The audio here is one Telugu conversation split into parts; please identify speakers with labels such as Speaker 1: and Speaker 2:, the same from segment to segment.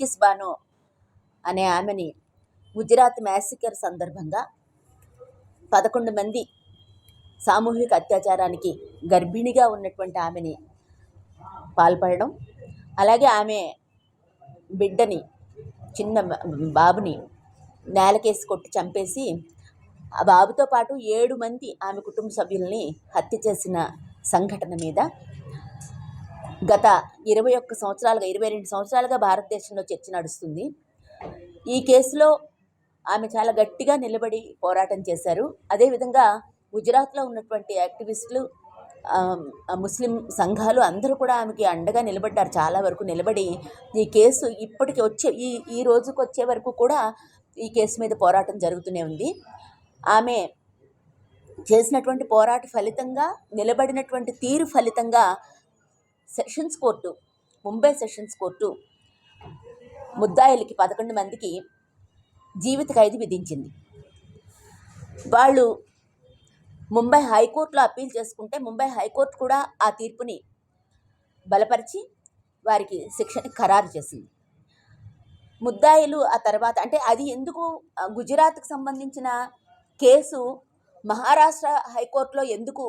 Speaker 1: బిల్కిస్ బానో అనే ఆమెని గుజరాత్ మ్యాసికర్ సందర్భంగా పదకొండు మంది సామూహిక అత్యాచారానికి గర్భిణిగా ఉన్నటువంటి ఆమెని పాల్పడడం అలాగే ఆమె బిడ్డని చిన్న బాబుని నేలకేసి కొట్టి చంపేసి ఆ బాబుతో పాటు ఏడు మంది ఆమె కుటుంబ సభ్యుల్ని హత్య చేసిన సంఘటన మీద గత ఇరవై ఒక్క సంవత్సరాలుగా ఇరవై రెండు సంవత్సరాలుగా భారతదేశంలో చర్చ నడుస్తుంది. ఈ కేసులో ఆమె చాలా గట్టిగా నిలబడి పోరాటం చేశారు. అదేవిధంగా గుజరాత్లో ఉన్నటువంటి యాక్టివిస్టులు ముస్లిం సంఘాలు అందరూ కూడా ఆమెకి అండగా నిలబడ్డారు. చాలా వరకు నిలబడి ఈ కేసు ఇప్పటికి వచ్చే ఈ ఈ రోజుకు వచ్చే వరకు కూడా ఈ కేసు మీద పోరాటం జరుగుతూనే ఉంది. ఆమె చేసినటువంటి పోరాట ఫలితంగా నిలబడినటువంటి తీరు ఫలితంగా sessions court Mumbai sessions court ముద్దాయిలకి పదకొండు మందికి జీవిత ఖైదు విధించింది. వాళ్ళు ముంబై హైకోర్టులో అప్పీల్ చేసుకుంటే ముంబై హైకోర్టు కూడా ఆ తీర్పుని బలపరిచి వారికి శిక్షని ఖరారు చేసింది. ముద్దాయిలు ఆ తర్వాత అంటే అది ఎందుకు గుజరాత్కు సంబంధించిన కేసు మహారాష్ట్ర హైకోర్టులో ఎందుకు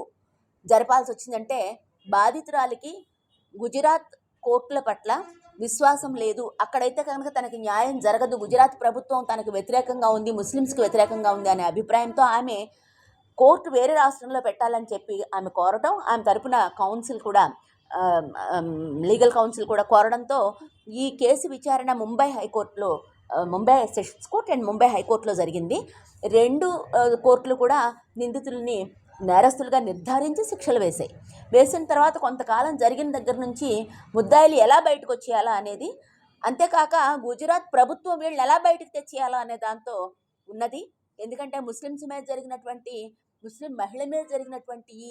Speaker 1: జరపాల్సి వచ్చిందంటే బాధితురాలికి గుజరాత్ కోర్టుల పట్ల విశ్వాసం లేదు. అక్కడైతే కనుక తనకి న్యాయం జరగదు. గుజరాత్ ప్రభుత్వం తనకు వ్యతిరేకంగా ఉంది. ముస్లిమ్స్కి వ్యతిరేకంగా ఉంది అనే అభిప్రాయంతో ఆమె కోర్టు వేరే రాష్ట్రంలో పెట్టాలని చెప్పి ఆమె కోరటం ఆమె తరపున కౌన్సిల్ కూడా లీగల్ కౌన్సిల్ కూడా కోరడంతో ఈ కేసు విచారణ ముంబై హైకోర్టులో Mumbai sessions court and Mumbai హైకోర్టులో జరిగింది. రెండు కోర్టులు కూడా నిందితుల్ని నేరస్తులుగా నిర్ధారించి శిక్షలు వేశాయి. వేసిన తర్వాత కొంతకాలం జరిగిన దగ్గర నుంచి ముద్దాయిలు ఎలా బయటకు వచ్చేయాలా అనేది అంతేకాక గుజరాత్ ప్రభుత్వం వీళ్ళని ఎలా బయటకు తెచ్చేయాలా అనే దాంతో ఉన్నది. ఎందుకంటే ముస్లిమ్స్ మీద జరిగినటువంటి ముస్లిం మహిళ మీద జరిగినటువంటి ఈ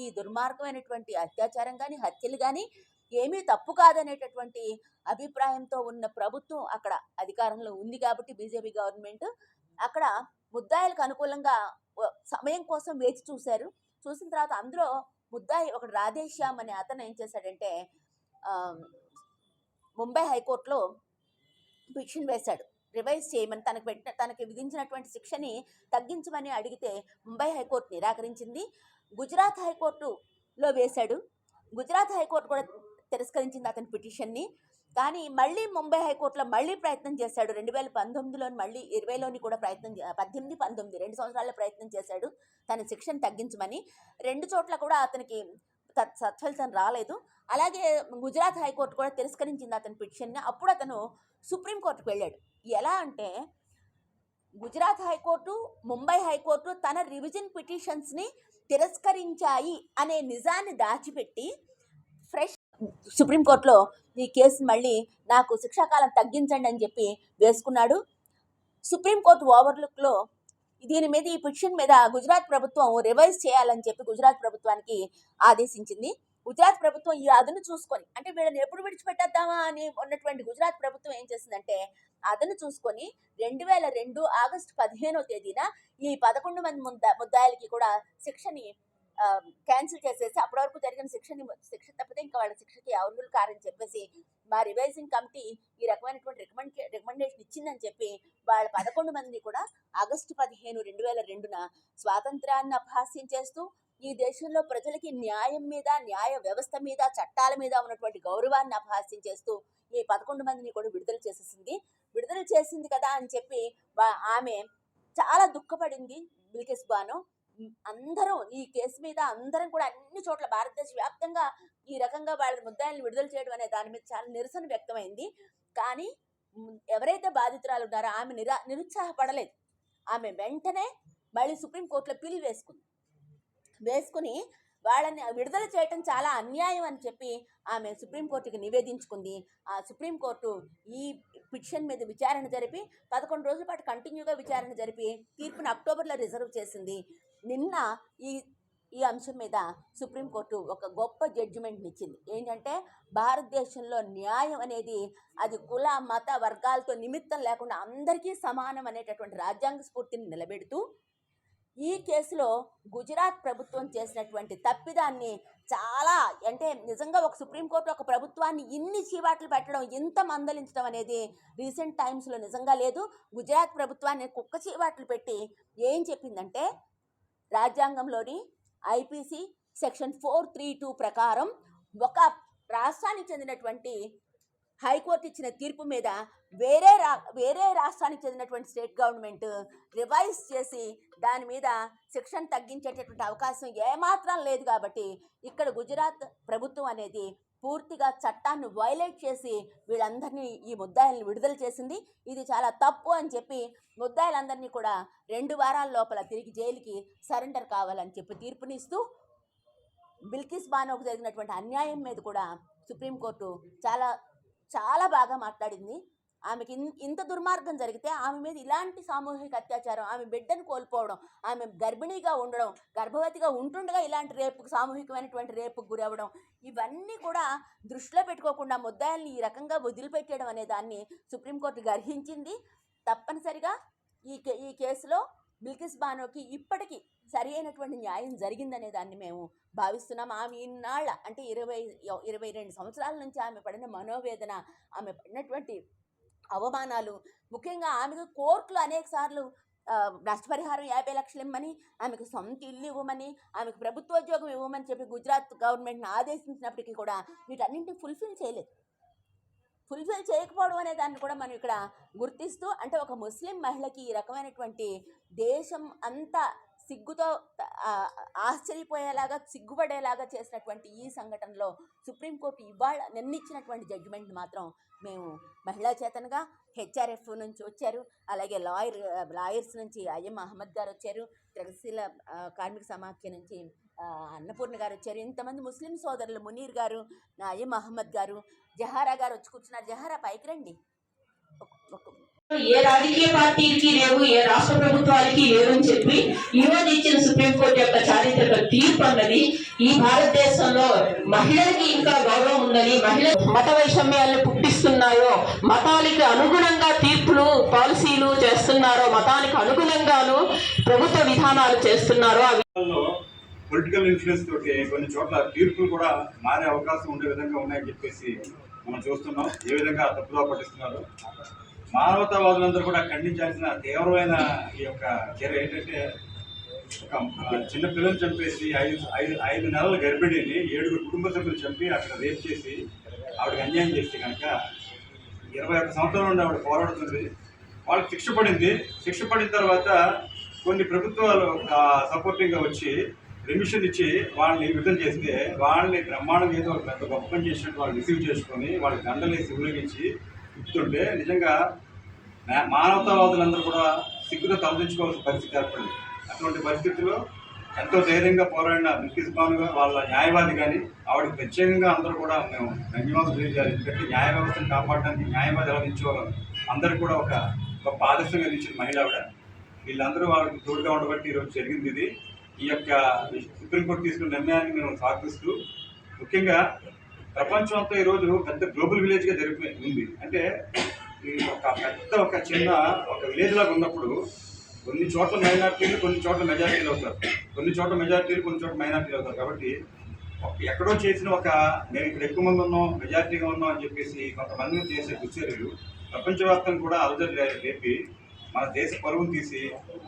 Speaker 1: ఈ దుర్మార్గమైనటువంటి అత్యాచారం కానీ హత్యలు కానీ ఏమీ తప్పు కాదనేటటువంటి అభిప్రాయంతో ఉన్న ప్రభుత్వం అక్కడ అధికారంలో ఉంది కాబట్టి బీజేపీ గవర్నమెంట్ అక్కడ ముద్దాయిలకు అనుకూలంగా సమయం కోసం వేచి చూశారు. చూసిన తర్వాత అందులో ముద్దాయి ఒకడు రాధేశ్యామ్ అనే అతను ఏం చేశాడంటే ముంబై హైకోర్టులో పిటిషన్ వేశాడు. రివైజ్ చేయమని తనకు పెట్టిన తనకి విధించినటువంటి శిక్షని తగ్గించమని అడిగితే ముంబై హైకోర్టు నిరాకరించింది. గుజరాత్ హైకోర్టులో వేశాడు. గుజరాత్ హైకోర్టు కూడా తిరస్కరించింది అతని పిటిషన్ని. కానీ మళ్ళీ ముంబై హైకోర్టులో మళ్ళీ ప్రయత్నం చేశాడు. రెండు వేల పంతొమ్మిదిలోని మళ్ళీ ఇరవైలోని కూడా ప్రయత్నం పద్దెనిమిది పంతొమ్మిది రెండు సంవత్సరాల ప్రయత్నం చేశాడు. తన శిక్షను తగ్గించమని రెండు చోట్ల కూడా అతనికి సత్ఫలితం రాలేదు. అలాగే గుజరాత్ హైకోర్టు కూడా తిరస్కరించింది అతని పిటిషన్ని. అప్పుడు అతను సుప్రీంకోర్టుకు వెళ్ళాడు. ఎలా అంటే Gujarat high court Mumbai high court తన రివిజన్ పిటిషన్స్ని తిరస్కరించాయి అనే నిజాన్ని దాచిపెట్టి ఫ్రెష్ సుప్రీంకోర్టులో ఈ కేసు మళ్ళీ నాకు శిక్షాకాలం తగ్గించండి అని చెప్పి వేసుకున్నాడు. సుప్రీంకోర్టు ఓవర్లుక్లో దీని మీద ఈ పిటిషన్ మీద గుజరాత్ ప్రభుత్వం రివైజ్ చేయాలని చెప్పి గుజరాత్ ప్రభుత్వానికి ఆదేశించింది. గుజరాత్ ప్రభుత్వం ఈ అదను చూసుకొని అంటే వీళ్ళని ఎప్పుడు విడిచిపెట్టేద్దామా అని ఉన్నటువంటి గుజరాత్ ప్రభుత్వం ఏం చేసిందంటే అదను చూసుకొని రెండు వేల రెండు ఆగస్టు పదిహేనో తేదీన ఈ పదకొండు మంది ముద్ద ముద్దాయిలకి కూడా శిక్షని క్యాన్సిల్ చేసేసి అప్పటి వరకు జరిగిన శిక్షని శిక్ష తప్పితే ఇంకా వాళ్ళ శిక్షకి అర్హులు కారని చెప్పేసి మా రివైజింగ్ కమిటీ ఈ రకమైనటువంటి రికమెండ్ రికమెండేషన్ ఇచ్చిందని చెప్పి వాళ్ళ పదకొండు మందిని కూడా ఆగస్టు పదిహేను రెండు వేల రెండున స్వాతంత్రాన్ని అపహాస్యం చేస్తూ ఈ దేశంలో ప్రజలకి న్యాయం మీద న్యాయ వ్యవస్థ మీద చట్టాల మీద ఉన్నటువంటి గౌరవాన్ని అపహాస్యం చేస్తూ ఈ పదకొండు మందిని కూడా విడుదల చేసేసింది. విడుదల చేసింది కదా అని చెప్పి ఆమె చాలా దుఃఖపడింది. బిల్కిస్ బాను. అందరూ ఈ కేసు మీద అందరం కూడా అన్ని చోట్ల భారతదేశ వ్యాప్తంగా ఈ రకంగా వాళ్ళ ముద్దాయిల్ని విడుదల చేయడం అనే దాని మీద చాలా నిరసన వ్యక్తమైంది. కానీ ఎవరైతే బాధితురాలు ఉన్నారో ఆమె నిరా నిరుత్సాహపడలేదు. ఆమె వెంటనే మళ్ళీ సుప్రీంకోర్టులో పిల్లు వేసుకుంది. వేసుకుని వాళ్ళని విడుదల చేయటం చాలా అన్యాయం అని చెప్పి ఆమె సుప్రీంకోర్టుకి నివేదించుకుంది. ఆ సుప్రీంకోర్టు ఈ పిటిషన్ మీద విచారణ జరిపి పదకొండు రోజుల పాటు కంటిన్యూగా విచారణ జరిపి తీర్పును అక్టోబర్లో రిజర్వ్ చేసింది. నిన్న ఈ ఈ అంశం మీద సుప్రీంకోర్టు ఒక గొప్ప జడ్జిమెంట్ని ఇచ్చింది ఏంటంటే భారతదేశంలో న్యాయం అనేది అది కుల మత వర్గాలతో నిమిత్తం లేకుండా అందరికీ సమానం అనేటటువంటి రాజ్యాంగ స్ఫూర్తిని నిలబెడుతూ ఈ కేసులో గుజరాత్ ప్రభుత్వం చేసినటువంటి తప్పిదాన్ని చాలా అంటే నిజంగా ఒక సుప్రీంకోర్టు ఒక ప్రభుత్వాన్ని ఇన్ని చీవాట్లు పెట్టడం ఇంత మందలించడం అనేది రీసెంట్ టైమ్స్లో నిజంగా లేదు. గుజరాత్ ప్రభుత్వాన్ని కుక్క చీవాట్లు పెట్టి ఏం చెప్పిందంటే రాజ్యాంగంలోని IPC section four three two ప్రకారం ఒక రాష్ట్రానికి చెందినటువంటి హైకోర్టు ఇచ్చిన తీర్పు మీద వేరే రా వేరే రాష్ట్రానికి చెందినటువంటి స్టేట్ గవర్నమెంట్ రివైజ్ చేసి దాని మీద శిక్షణ తగ్గించేటటువంటి అవకాశం ఏమాత్రం లేదు కాబట్టి ఇక్కడ గుజరాత్ ప్రభుత్వం అనేది పూర్తిగా చట్టాన్ని వైలేట్ చేసి వీళ్ళందరినీ ఈ ముద్దాయిల్ని విడుదల చేసింది. ఇది చాలా తప్పు అని చెప్పి ముద్దాయిలందరినీ కూడా రెండు వారాల లోపల తిరిగి జైలుకి సరెండర్ కావాలని చెప్పి తీర్పునిస్తూ బిల్కిస్ బానోకు జరిగినటువంటి అన్యాయం మీద కూడా సుప్రీంకోర్టు చాలా చాలా బాగా మాట్లాడింది. ఆమెకి ఇన్- ఇంత దుర్మార్గం జరిగితే ఆమె మీద ఇలాంటి సామూహిక అత్యాచారం ఆమె బిడ్డను కోల్పోవడం ఆమె గర్భిణీగా ఉండడం గర్భవతిగా ఉంటుండగా ఇలాంటి రేపు సామూహికమైనటువంటి రేపుకు గురవ్వడం ఇవన్నీ కూడా దృష్టిలో పెట్టుకోకుండా ముద్దాయిల్ని ఈ రకంగా వదిలిపెట్టడం అనే దాన్ని సుప్రీంకోర్టు గర్హించింది. తప్పనిసరిగా ఈ కే ఈ కేసులో బిల్కిస్ బానోకి ఇప్పటికీ సరి అయినటువంటి న్యాయం జరిగిందనే దాన్ని మేము భావిస్తున్నాం. ఆమె ఇన్నాళ్ళ అంటే ఇరవై ఇరవై రెండు సంవత్సరాల నుంచి ఆమె పడిన మనోవేదన ఆమె పడినటువంటి అవమానాలు. ముఖ్యంగా ఆమెకు కోర్టులు అనేక సార్లు నష్టపరిహారం యాభై లక్షలు ఇవ్వమని ఆమెకు సొంత ఇల్లు ఇవ్వమని ఆమెకు ప్రభుత్వ ఉద్యోగం ఇవ్వమని చెప్పి గుజరాత్ గవర్నమెంట్ని ఆదేశించినప్పటికీ కూడా వీటన్నింటినీ ఫుల్ఫిల్ చేయలేదు. ఫుల్ఫిల్ చేయకపోవడం అనే దాన్ని కూడా మనం ఇక్కడ గుర్తిస్తూ అంటే ఒక ముస్లిం మహిళకి ఈ రకమైనటువంటి దేశం అంతా సిగ్గుతో ఆశ్చర్యపోయేలాగా సిగ్గుపడేలాగా చేసినటువంటి ఈ సంఘటనలో సుప్రీంకోర్టు ఇవాళ నిన్నిచ్చినటువంటి జడ్జిమెంట్ మాత్రం మేము మహిళా చేతనగా హెచ్ఆర్ఎఫ్ నుంచి వచ్చారు. అలాగే లాయర్ లాయర్స్ నుంచి అయ్యం అహ్మద్ గారు వచ్చారు. ప్రగతిశీల కార్మిక సమాఖ్య నుంచి అన్నపూర్ణ గారు వచ్చారు. ఇంతమంది ముస్లిం సోదరులు మునీర్ గారు అయ్యం అహ్మద్ గారు జహారా గారు వచ్చి కూర్చున్నారు. జహారా పైకి రండి.
Speaker 2: ఏ రాజకీయ పార్టీకి లేవు ఏ రాష్ట్ర ప్రభుత్వాలకి లేవు అని చెప్పి ఈ రోజు ఇచ్చిన సుప్రీంకోర్టు యొక్క చారిత్రక తీర్పు అన్నది ఈ భారతదేశంలో మహిళలకి ఇంకా గౌరవం ఉందని మహిళ మత వైషమ్యాలను పుట్టిస్తున్నాయో మతానికి అనుగుణంగా తీర్పులు పాలసీలు చేస్తున్నారో మతానికి అనుగుణంగాను ప్రభుత్వ విధానాలు చేస్తున్నారో
Speaker 3: పొలిటికల్ ఇన్ఫ్లుయెన్స్ తోటి కొన్ని చోట్ల తీర్పులు కూడా మారే అవకాశం ఉండే విధంగా ఉన్నాయని చెప్పేసి మనం చూస్తున్నాం ఏ విధంగా తప్పుదో పట్టిస్తున్నారు. మానవతావాదులందరూ కూడా ఖండించాల్సిన తీవ్రమైన ఈ యొక్క చర్య ఏంటంటే ఒక చిన్న పిల్లలు చంపేసి ఐదు ఐదు ఐదు నెలల గర్భిణిని ఏడుగురు కుటుంబ సభ్యులు చంపి అక్కడ రేప్ చేసి ఆవిడకి అన్యాయం చేస్తే కనుక ఇరవై ఒక్క సంవత్సరం నుండి ఆవిడ పోరాడుతుంది. వాళ్ళకి శిక్ష పడింది. శిక్ష పడిన తర్వాత కొన్ని ప్రభుత్వాలు సపోర్టింగ్గా వచ్చి రెమిషన్ ఇచ్చి వాళ్ళని విడుదల చేస్తే వాళ్ళని బ్రహ్మాండం ఏదో ఒక పెద్ద గొప్ప పని చేసినట్టు వాళ్ళు రిసీవ్ చేసుకొని వాళ్ళకి దండలేసి ఊరేగించి ఇస్తుంటే నిజంగా మానవతావాదులందరూ కూడా సిగ్గుతో తలదించుకోవాల్సిన పరిస్థితి ఏర్పడింది. అటువంటి పరిస్థితుల్లో ఎంతో ధైర్యంగా పోరాడిన బ్రిటిష్ భానుగా వాళ్ళ న్యాయవాది కానీ ఆవిడకి ప్రత్యేకంగా అందరూ కూడా మేము ధన్యవాదాలు తెలియజేయాలి. ఎందుకంటే న్యాయ వ్యవస్థను కాపాడడానికి న్యాయవాది ఎలా నిల్చోవాలి అందరికీ కూడా ఒక గొప్ప ఆదర్శంగా నిలిచిన మహిళ ఆవిడ. వీళ్ళందరూ వాళ్ళకి తోడుగా ఉండబట్టి ఈరోజు జరిగింది ఇది. ఈ యొక్క సుప్రీంకోర్టు తీసుకున్న నిర్ణయాన్ని మేము స్వాగతిస్తూ ముఖ్యంగా ప్రపంచం అంతా ఈరోజు పెద్ద గ్లోబల్ విలేజ్గా జరిగిపోయి ఉంది. అంటే ఈ ఒక పెద్ద ఒక చిన్న ఒక విలేజ్ లాగా ఉన్నప్పుడు కొన్ని చోట్ల మైనార్టీలు కొన్ని చోట్ల మెజార్టీలు అవుతారు. కొన్ని చోట్ల మెజార్టీలు కొన్ని చోట్ల మైనార్టీలు అవుతారు. కాబట్టి ఎక్కడో చేసిన ఒక మేము ఇక్కడ ఎక్కువ మంది ఉన్నాం మెజార్టీగా ఉన్నాం అని చెప్పేసి కొంతమంది చేసే దుశ్చర్యలు ప్రపంచవ్యాప్తంగా కూడా అలజడి లే- లేపి మన దేశ పరువును తీసి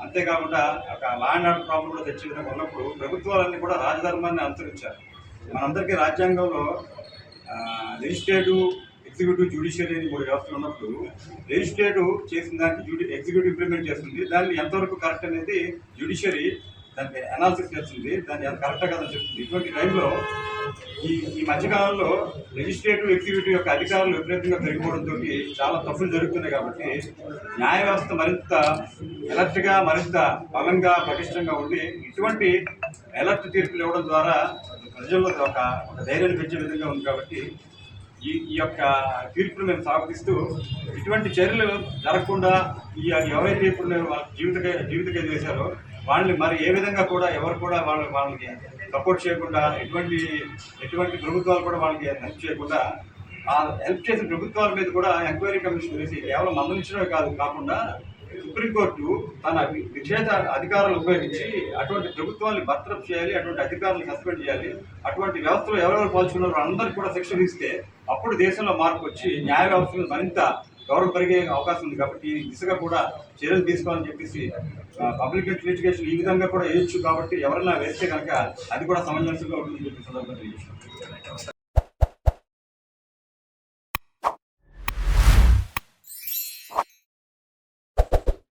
Speaker 3: అంతేకాకుండా ఒక లా అండ్ ఆర్డర్ ప్రాబ్లం కూడా తెచ్చే విధంగా ఉన్నప్పుడు ప్రభుత్వాలన్నీ కూడా రాజధర్మాన్ని అనుసరించారు మనందరికీ రాజ్యాంగంలో లెజిస్లేటివ్ ఎగ్జిక్యూటివ్ జ్యుడిషియరీ అని మూడు వ్యవస్థలు ఉన్నప్పుడు లెజిస్లేటివ్ చేసిన దానికి జ్యుడి ఎగ్జిక్యూటివ్ ఇంప్లిమెంట్ చేస్తుంది. దాన్ని ఎంతవరకు కరెక్ట్ అనేది జ్యుడిషియరీ దానికి అనాలిసిస్ చేస్తుంది దాన్ని అది కరెక్టా కదా చెప్తుంది. ఇటువంటి టైంలో ఈ ఈ మధ్యకాలంలో లెజిస్లేటివ్ ఎగ్జిక్యూటివ్ యొక్క అధికారులు విపరీతంగా పెరిగిపోవడంతో చాలా తప్పులు జరుగుతున్నాయి కాబట్టి న్యాయ వ్యవస్థ మరింత ఎలర్ట్గా మరింత బలంగా పటిష్టంగా ఉండి ఇటువంటి ఎలర్ట్ తీర్పులు ఇవ్వడం ద్వారా ప్రజల్లో ఒక ఒక ధైర్యాన్ని పెంచే విధంగా ఉంది కాబట్టి ఈ ఈ యొక్క తీర్పును మేము స్వాగతిస్తూ ఇటువంటి చర్యలు జరగకుండా ఈ ఎవరైతే ఇప్పుడు వాళ్ళ జీవిత జీవిత ఖైదు చేశారో వాళ్ళని మరి ఏ విధంగా కూడా ఎవరు కూడా వాళ్ళ వాళ్ళకి సపోర్ట్ చేయకుండా ఎటువంటి ఎటువంటి ప్రభుత్వాలు కూడా వాళ్ళకి హెల్ప్ చేయకుండా ఆ హెల్ప్ చేసిన ప్రభుత్వాల మీద కూడా ఎంక్వైరీ కమిషన్ వేసి కేవలం మందలించడమే కాదు కాకుండా సుప్రీంకోర్టు తన విజేత అధికారాలు ఉపయోగించి అటువంటి ప్రభుత్వాన్ని బర్తరఫ్ చేయాలి అటువంటి అధికారులను సస్పెండ్ చేయాలి అటువంటి వ్యవస్థలో ఎవరెవరు పోల్చుకున్నారో అందరికీ కూడా శిక్షణ ఇస్తే అప్పుడు దేశంలో మార్పు వచ్చి న్యాయ వ్యవస్థను మరింత గౌరవం పెరిగే అవకాశం ఉంది కాబట్టి ఈ దిశగా కూడా చర్యలు తీసుకోవాలని చెప్పేసి పబ్లిక్ లిటిగేషన్ ఈ విధంగా కూడా వేయొచ్చు కాబట్టి ఎవరైనా వేస్తే కనుక అది కూడా సమంజసంగా ఉంటుంది చెప్పి సందర్భంగా